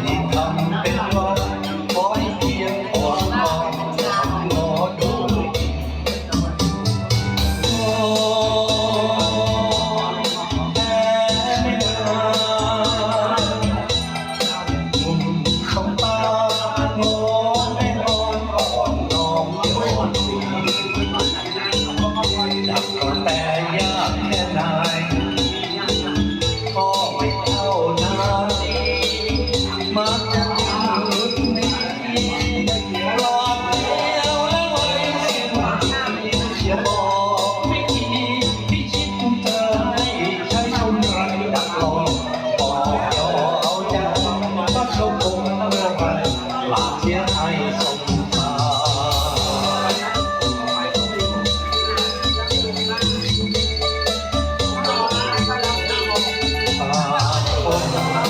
ที่ทำ Lord.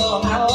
ยอมเขา